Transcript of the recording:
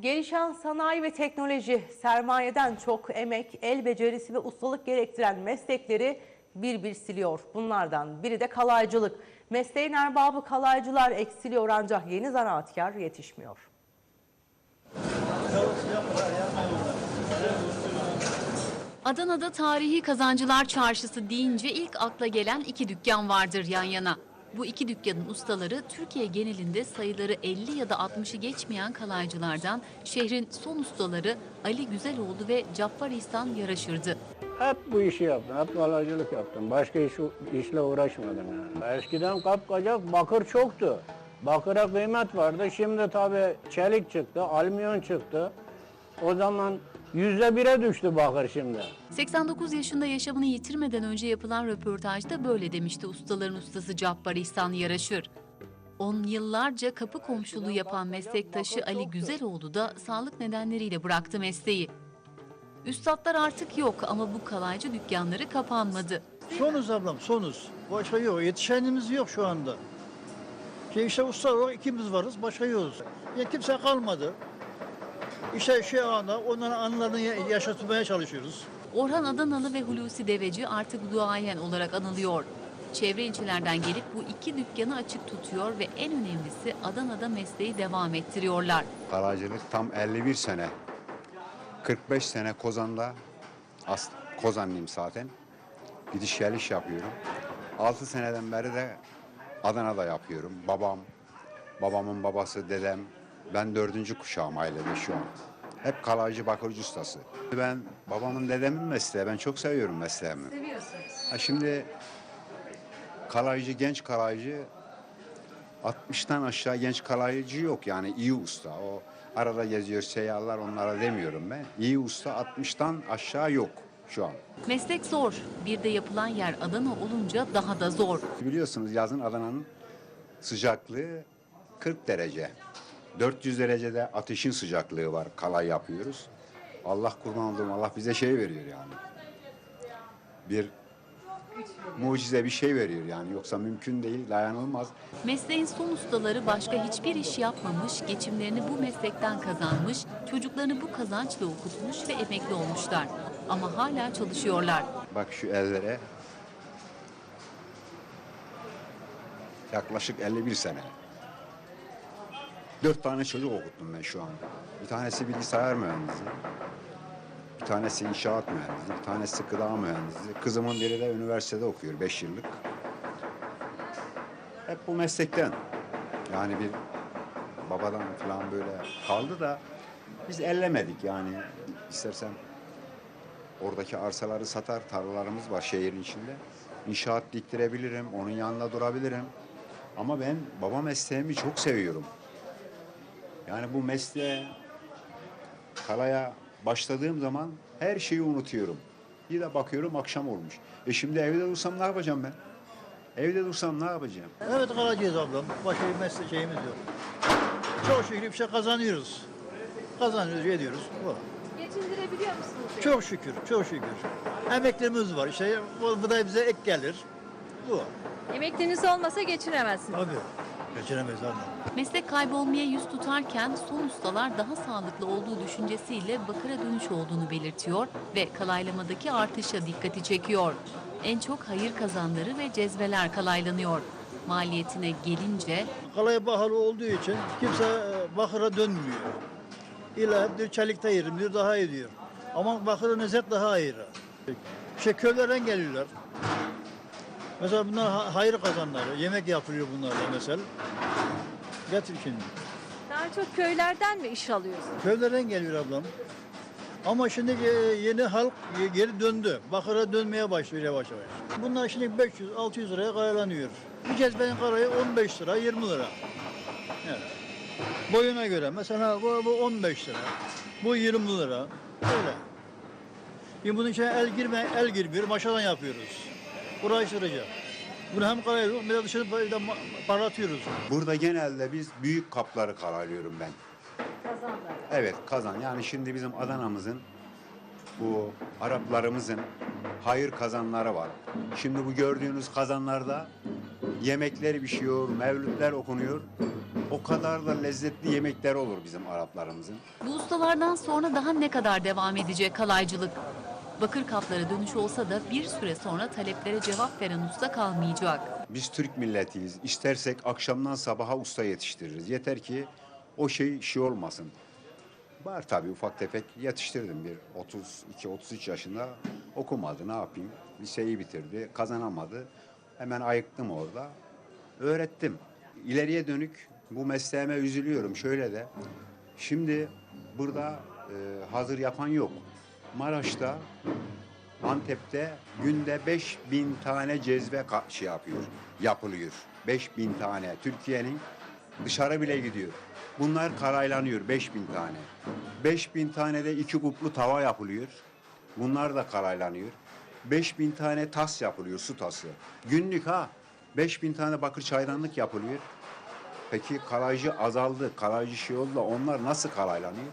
Gelişen sanayi ve teknoloji sermayeden çok emek, el becerisi ve ustalık gerektiren meslekleri bir bir siliyor. Bunlardan biri de kalaycılık. Mesleğin erbabı kalaycılar eksiliyor ancak yeni zanaatkar yetişmiyor. Adana'da tarihi kazancılar çarşısı deyince ilk akla gelen iki dükkan vardır yan yana. Bu iki dükkanın ustaları Türkiye genelinde sayıları 50 ya da 60'ı geçmeyen kalaycılardan şehrin son ustaları Ali Güzeloğlu ve Caffar İhsan Yaraşır'dı. Hep bu işi yaptım, hep kalaycılık yaptım. Başka iş, işle uğraşmadım yani. Eskiden kapkacak bakır çoktu. Bakıra kıymet vardı. Şimdi tabii çelik çıktı, alüminyum çıktı. O zaman yüzde bire düştü bakır şimdi. 89 yaşında yaşamını yitirmeden önce yapılan röportajda böyle demişti ustaların ustası Caffar İhsan Yaraşır. On yıllarca kapı komşuluğu yapan meslektaşı Ali Güzeloğlu da sağlık nedenleriyle bıraktı mesleği. Üstadlar artık yok ama bu kalaycı dükkanları kapanmadı. Sonuz ablam, sonuz. Başka yok. Yetişenimiz yok şu anda. Şey işte usta olarak ikimiz varız, başka yokuz. Ya kimse kalmadı. İşte şu anda onların anılarını ya- yaşatmaya çalışıyoruz. Orhan Adanalı ve Hulusi Deveci artık duayen olarak anılıyor. Çevre ilçelerden gelip bu iki dükkanı açık tutuyor ve en önemlisi Adana'da mesleği devam ettiriyorlar. Kalaycılık tam 51 sene. 45 sene Kozan'da, as Kozanlıyım zaten. Gidiş geliş yapıyorum. 6 seneden beri de Adana'da yapıyorum. Babam, babamın babası, dedem. Ben dördüncü kuşağım ailede şu an. Hep kalaycı bakırcı ustası. Ben babamın dedemin mesleği. Ben çok seviyorum mesleğimi. Seviyorsunuz. Ha şimdi kalaycı, genç kalaycı 60'tan aşağı genç kalaycı yok yani iyi usta. O arada geziyor seyyarlar onlara demiyorum ben. İyi usta 60'tan aşağı yok şu an. Meslek zor. Bir de yapılan yer Adana olunca daha da zor. Biliyorsunuz yazın Adana'nın sıcaklığı 40 derece. 400 derecede ateşin sıcaklığı var. Kalay yapıyoruz. Allah kurban olduğum Allah bize şey veriyor yani. Bir mucize bir şey veriyor yani. Yoksa mümkün değil, dayanılmaz. Mesleğin son ustaları başka hiçbir iş yapmamış, geçimlerini bu meslekten kazanmış, çocuklarını bu kazançla okutmuş ve emekli olmuşlar. Ama hala çalışıyorlar. Bak şu ellere yaklaşık 51 sene. Dört tane çocuk okuttum ben şu anda. Bir tanesi bilgisayar mühendisi. Bir tanesi inşaat mühendisi. Bir tanesi gıda mühendisi. Kızımın biri de üniversitede okuyor. Beş yıllık. Hep bu meslekten. Yani bir babadan falan böyle kaldı da biz ellemedik yani. İstersen Oradaki arsaları satar, tarlalarımız var şehrin içinde. İnşaat diktirebilirim, onun yanında durabilirim. Ama ben baba mesleğimi çok seviyorum. Yani bu mesleğe, kalaya başladığım zaman her şeyi unutuyorum. Bir de bakıyorum akşam olmuş. E şimdi evde dursam ne yapacağım ben? Evde dursam ne yapacağım? Evet kalacağız ablam. Başka bir meslek şeyimiz yok. Çok şükür bir şey kazanıyoruz. Kazanıyoruz, ediyoruz. Bu. Geçindirebiliyor musunuz? Çok şükür, çok şükür. Emeklerimiz var. İşte bu, bu da bize ek gelir. Bu. Emekliniz olmasa geçinemezsiniz. Tabii. Geçinemeyiz ablam. Meslek kaybolmaya yüz tutarken son ustalar daha sağlıklı olduğu düşüncesiyle bakıra dönüş olduğunu belirtiyor ve kalaylamadaki artışa dikkati çekiyor. En çok hayır kazanları ve cezveler kalaylanıyor. Maliyetine gelince Kalay pahalı olduğu için kimse e, bakıra dönmüyor. İlla diyor çelikte yerim diyor daha iyi diyor. Ama bakırın lezzet daha ayrı. İşte köylerden geliyorlar. Mesela bunlar ha- hayır kazanları. Yemek yapılıyor bunlarla mesela. Getir şimdi. Daha çok köylerden mi iş alıyorsunuz? Köylerden geliyor ablam. Ama şimdi e, yeni halk e, geri döndü. Bakıra dönmeye başlıyor yavaş yavaş. Bunlar şimdi 500-600 liraya kayalanıyor. Bir cezbenin karayı 15 lira, 20 lira. Evet. Boyuna göre mesela bu, bu 15 lira, bu 20 lira. Öyle. Şimdi bunun içine el girme, el gir bir maşadan yapıyoruz. Uğraştırıcı. Bunu hem karayı bir de dışarı böyle de parlatıyoruz. Burada genelde biz büyük kapları karalıyorum ben. Evet kazan. Yani şimdi bizim Adana'mızın bu Araplarımızın hayır kazanları var. Şimdi bu gördüğünüz kazanlarda Yemekleri pişiyor, mevlütler okunuyor. O kadar da lezzetli yemekler olur bizim Araplarımızın. Bu ustalardan sonra daha ne kadar devam edecek kalaycılık? Bakır kaplara dönüş olsa da bir süre sonra taleplere cevap veren usta kalmayacak. Biz Türk milletiyiz. İstersek akşamdan sabaha usta yetiştiririz. Yeter ki o şey şey olmasın. Var tabii ufak tefek yetiştirdim bir 32-33 yaşında okumadı ne yapayım. Liseyi bitirdi kazanamadı. Hemen ayıktım orada. Öğrettim. İleriye dönük bu mesleğime üzülüyorum şöyle de. Şimdi burada e, hazır yapan yok. Maraş'ta Antep'te günde 5000 tane cezve şey yapıyor, yapılıyor. 5000 tane. Türkiye'nin dışarı bile gidiyor. Bunlar karaylanıyor 5000 tane. 5000 tane de iki kuplu tava yapılıyor. Bunlar da karaylanıyor. 5000 tane tas yapılıyor, su tası. Günlük ha. 5000 tane bakır çaydanlık yapılıyor. Peki kalaycı azaldı, kalaycı şey oldu da onlar nasıl karaylanıyor?